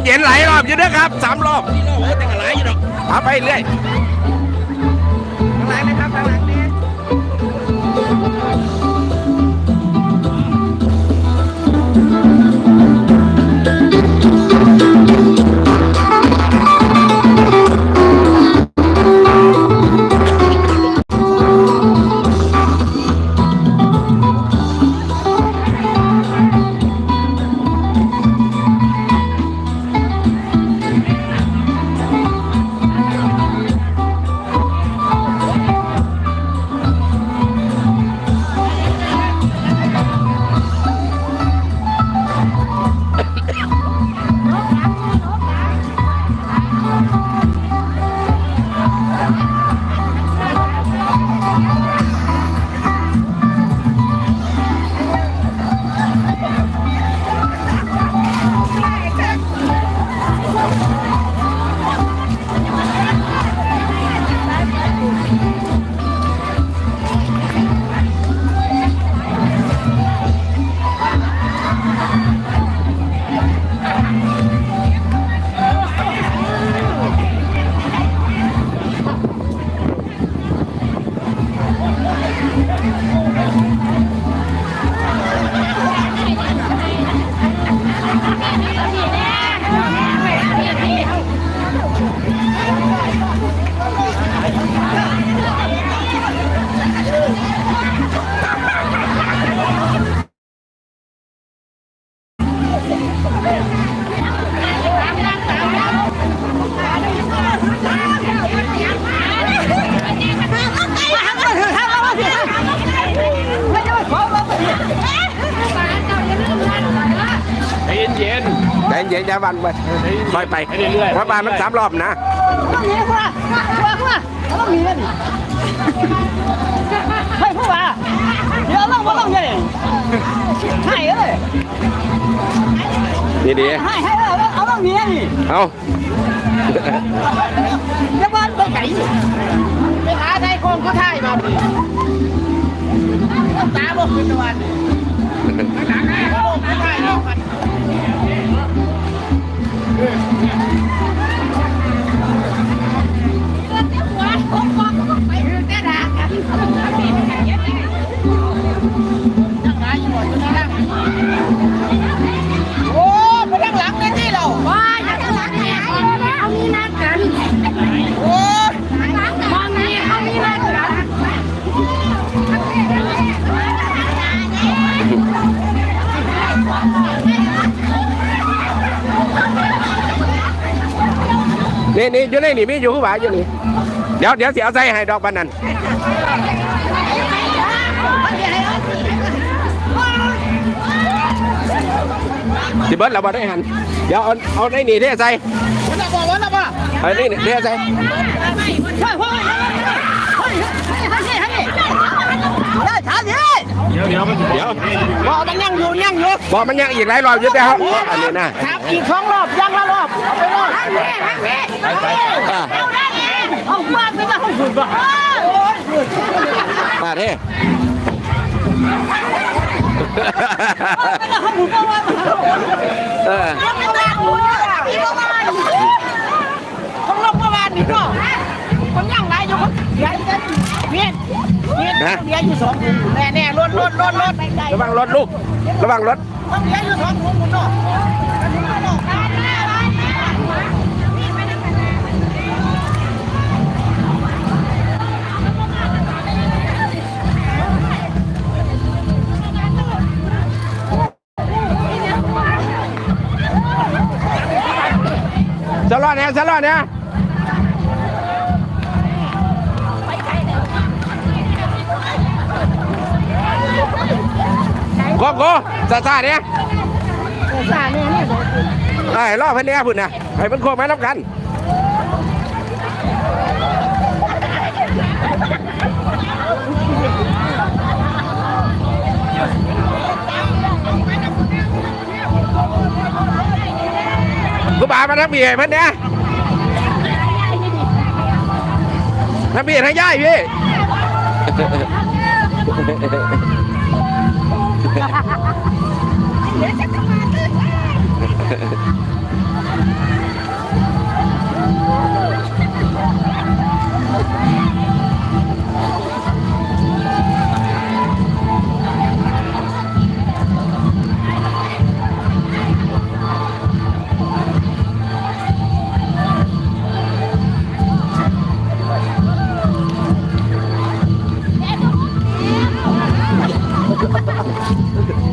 ใจเย็นหลายรอบอยู่นะครับสามรอบนี่เราโอ้แต่งอะไรอยู่ดอกเอาไปเรื่อย เย็นอย่าบันไปค่อยไปเรื่อยๆเพราะบานมันสามรอบนะต้องมีผู้ว่าว่าว่าเราต้องมีแล้วดิให้ผู้ว่าเดี๋ยวต้องว่าต้องยังให้เลยนี่ดีให้ให้เลยเอาต้องมีแล้วดิเอาเดี๋ยวบ้านไปไก่ไปหาได้คนก็ท่ายมาดิตาบอกขึ้นวันหลังๆโอ้ไม่ได้หรอกโนี่นี่อยู่ในนี่มีอยู่ข้างบ่าอยู่นี่เดี๋ยวเดี๋ยวเสียเอาใส่ให้ดอกบันนั้นสิเบิร์ดเราบ่ได้หันเดี๋ยวเอาเอาในนี่เทใส่วันละบ่วันละบ่เอาในนี่เทใส่เฮ้ยเฮ้ยเฮ้ยเฮ้ยเฮ้ยเฮ้ยเฮ้ยได้ถามดิ เดี๋ยวเดี๋ยวมันเดี๋ยวบ่มันยังอยู่ยังอยู่บอกมันยังอีกหลายรอบอยู่แต่ครับอันนี้นะถามอีกสองรอบยังละรอบเอาไปรอบทั้งนี้ทั้งนี้อ่าเอาบ้านไปละห้องสุดบ่โอ้ยมาเทไปละห้องสุดบ่ว่าเออต้องลงประมาณนี้เนาะคนยังไรอยู่คนเสียเมียน เมียนเสียอยู่สองคนแน่แน่รถรถรถรถระวังรถลูก ระวังรถต้องเสียอยู่สองคนเนาะสลอดเนี่ยสลอดเนี่ย โกโก้ซาซาเนี่ยสาเนี่ยนี่ไอ้รอเพิ่นเนี่ยพุ่นนะให้เพิ่นโคกมานับกันกูบามาทักเบียเพิ่นเนี่ยทักเบียร์ทั้ย่ายพี่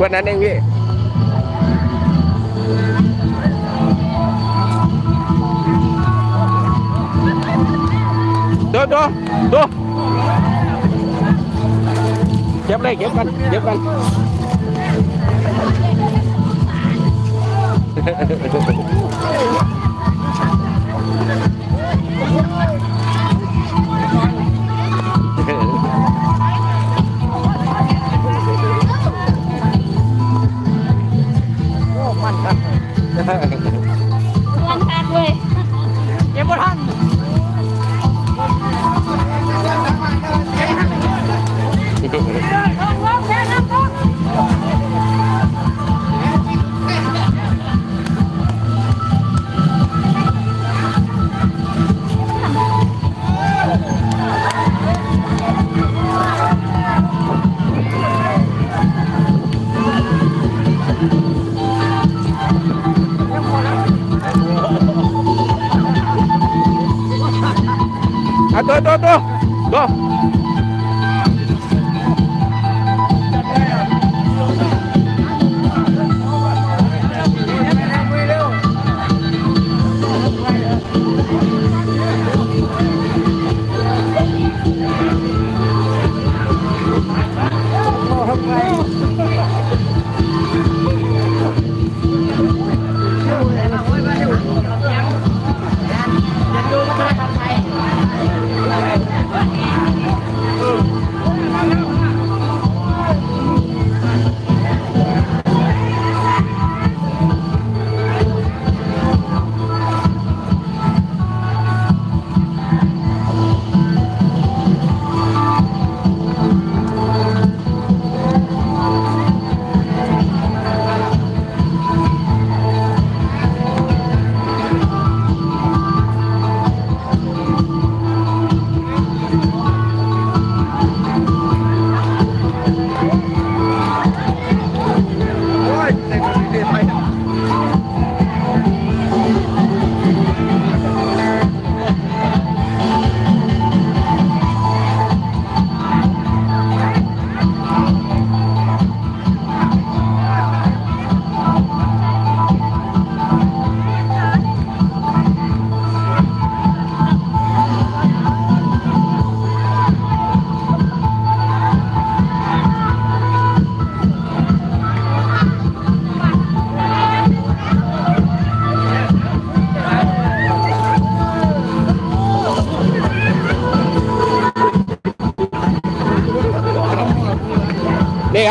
quên anh em vậy ขวดนั้นเองพี่ กเว้ยเดี๋ยวบ่ทัน เอาตั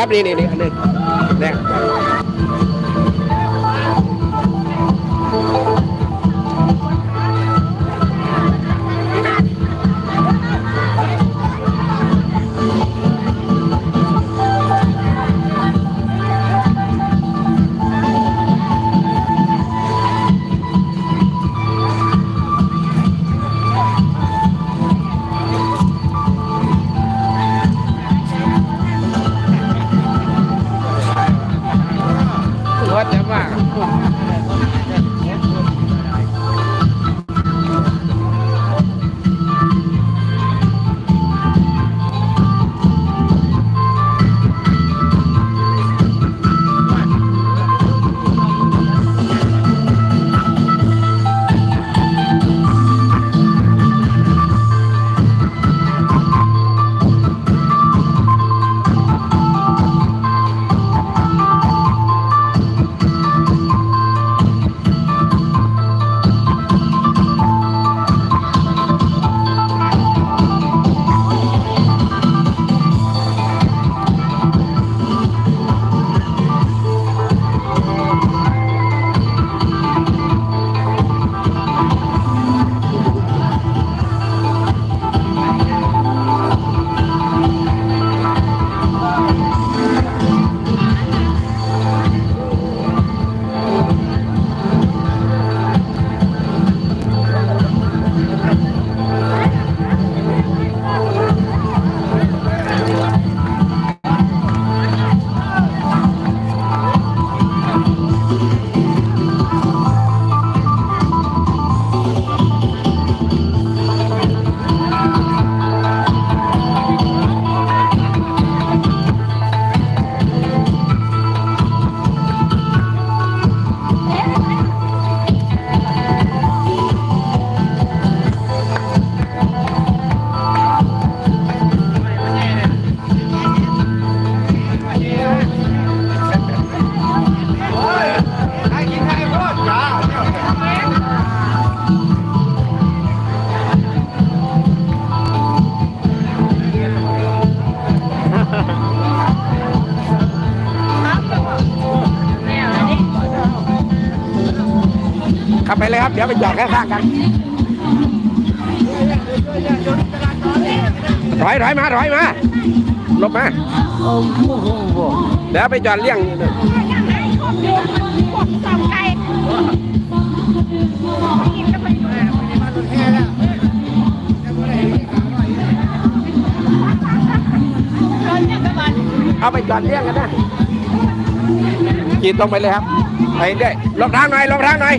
ครับนี่นี่นี่อันนึงเนี่ย ไปเลยครับ เดี๋ยวไปจอดข้างๆกันถอยถอยมาถอยมาหลบมาเดี๋ยวไปจอดเลี่ยงเอาไปจอดเลี่ยงกันนะขี่ตรงไปเลยครับ ไปเรื่อยลงทางหน่อยลงทางหน่อย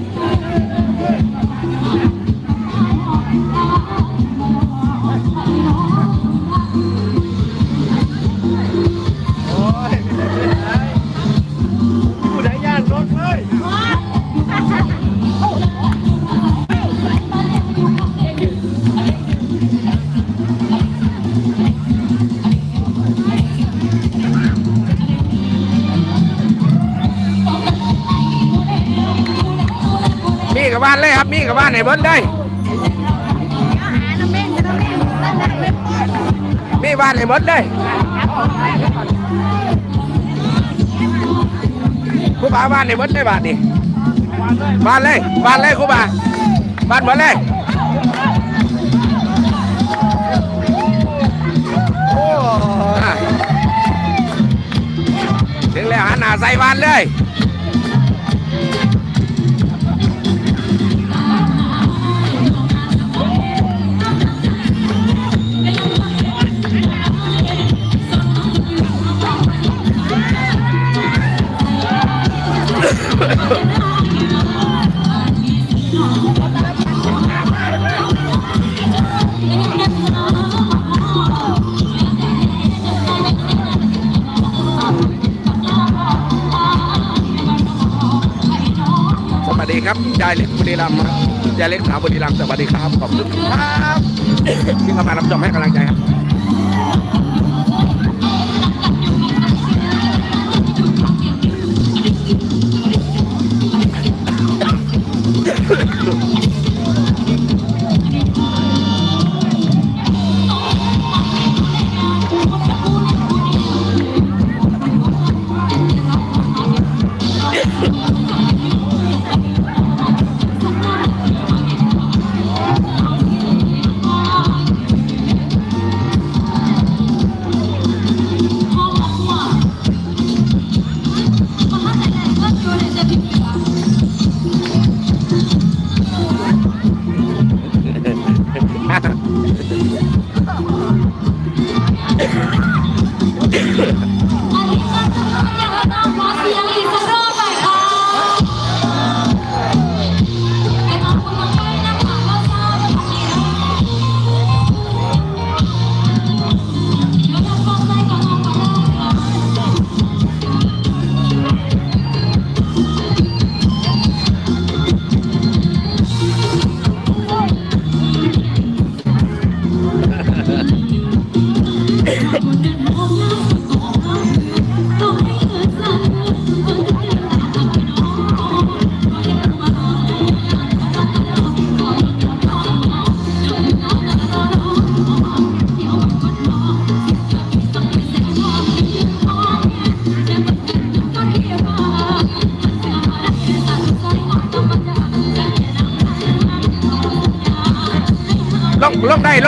มีกับบ้านไหนเบิ้ลได้ มีบ้านไหนเบิ้ลได้ครูบาบ้านไหนเบิ้ลได้บ้านดิบ้านเลยบ้านเลยครูบาบ้านเบิ้ลเลย ยายเล็กสาวบุรีรัมย์สวัสดีครับ ขอบคุณครับที่เข้ามารับชมให้กำลังใจครับ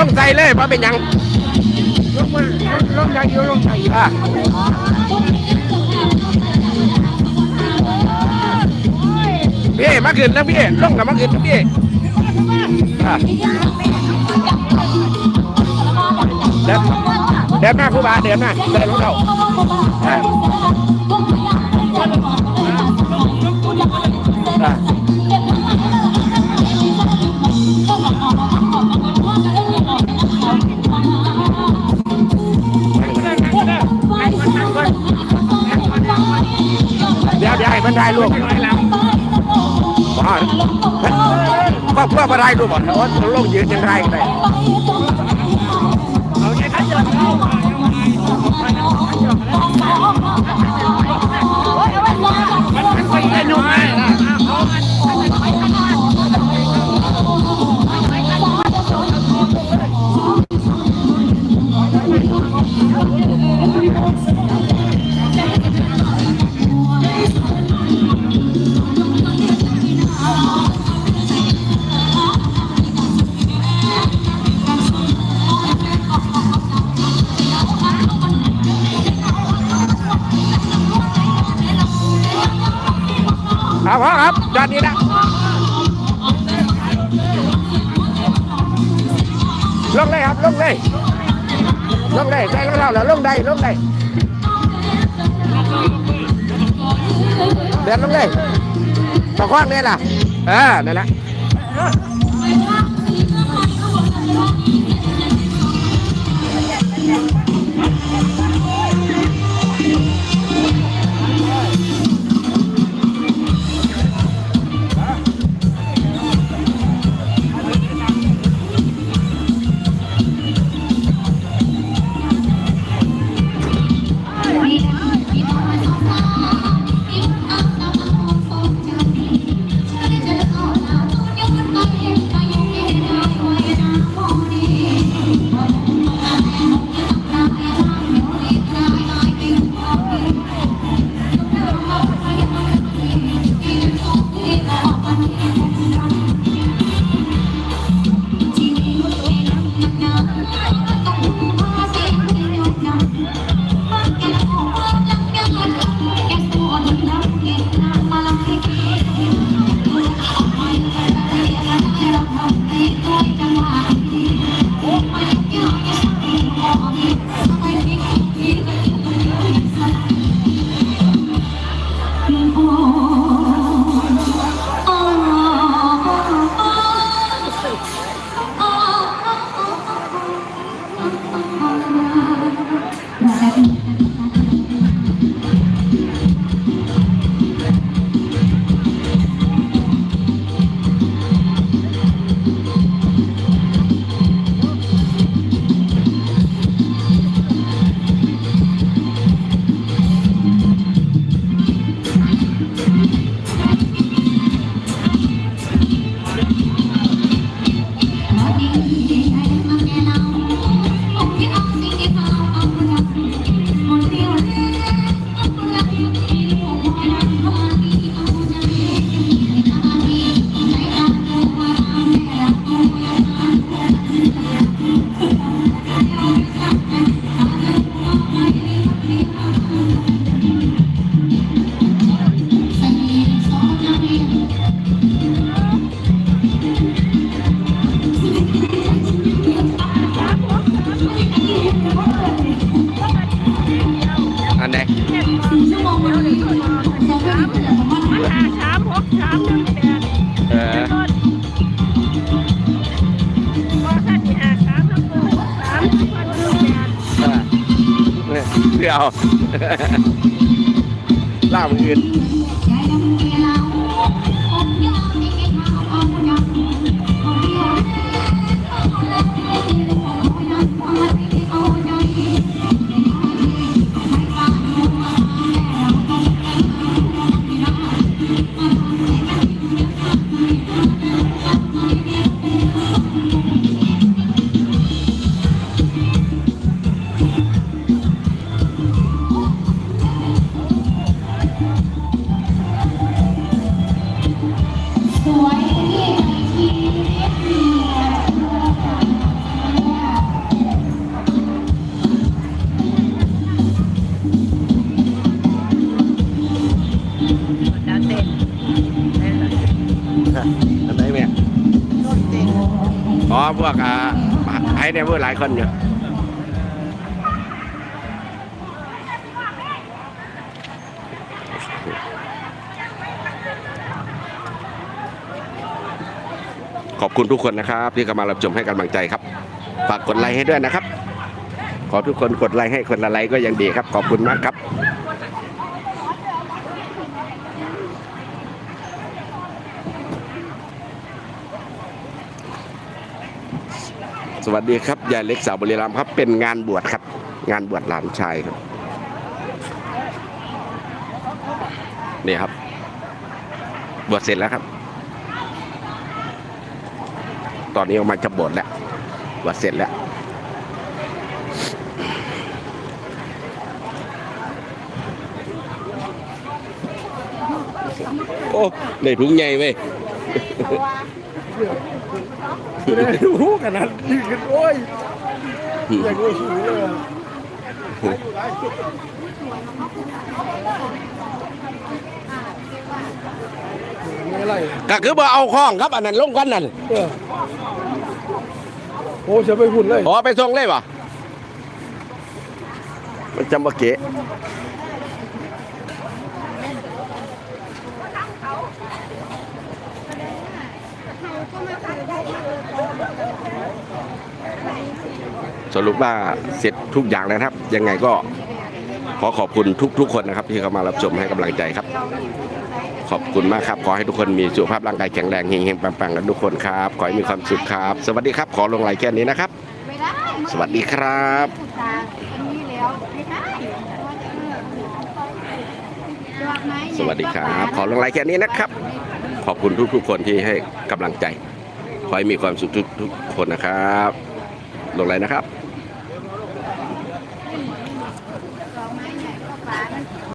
งลงใจเลยเพราะเป็นหยังลงมาลงยางเดียวลงใส่อะพี่มาขึ้นนะพี่ลงกับมาขึ้นนะพี่อะเดินเดินหน้าครูบาเดินหน้าเดินลงเขา ได้ลูกว้าวพ่อพ่อมาได้ลูกบ่โลงยืนยังไงได้เอาแค่นั้นเดียอามันไปได้หนุ่มเลย ได้ลงได้เดินลงได้ตะคอกเนี่ยล่ะอ่านั่นแหละ ล่ามืออื่น วกไอ้เนี่ยพวกหลายคนอยู่ขอบคุณทุกคนนะครับ ที่เข้ามารับชมให้กำลังใจครับ ฝากกดไลค์ให้ด้วยนะครับ ขอทุกคนกดไลค์ให้คนละไลค์ก็ยังดีครับ ขอบคุณมากครับ สวัสดีครับยายเล็กสาวบรีรัมครับ เป็นงานบวชครับ งานบวชหลานชายครับนี่ครับ บวชเสร็จแล้วครับ ตอนนี้ออกมาจะบวชแล้วบวชเสร็จแล้วโอ้ได้ถุงใหญ่เว้ย รู้ขนาดนี้กันโอ้ยอยากรู้สูงเลยเก็คือบ่เอาข้องครับอันนั้นลงกันนั่นโอ้จะไปหุ่นเลยอ๋อไปส่งเลยป่ะมันจำบ่เกะ สรุปว่าเสร็จทุกอย่างแล้วนะครับ ยังไงก็ขอขอบคุณทุก ๆ คนนะครับ ที่เข้ามารับชมให้กำลังใจครับ ขอบคุณมากครับ ขอให้ทุกคนมีสุขภาพร่างกายแข็งแรงเฮงๆปังๆกันทุกคนครับ ขอให้มีความสุขครับ สวัสดีครับ ขอลงไลน์แค่นี้นะครับ สวัสดีครับสวัสดีครับ ขอลงไลน์แค่นี้นะครับ ขอบคุณทุกๆคนที่ให้กำลังใจ ขอให้มีความสุขทุกๆคนนะครับ ลงไลน์นะครับ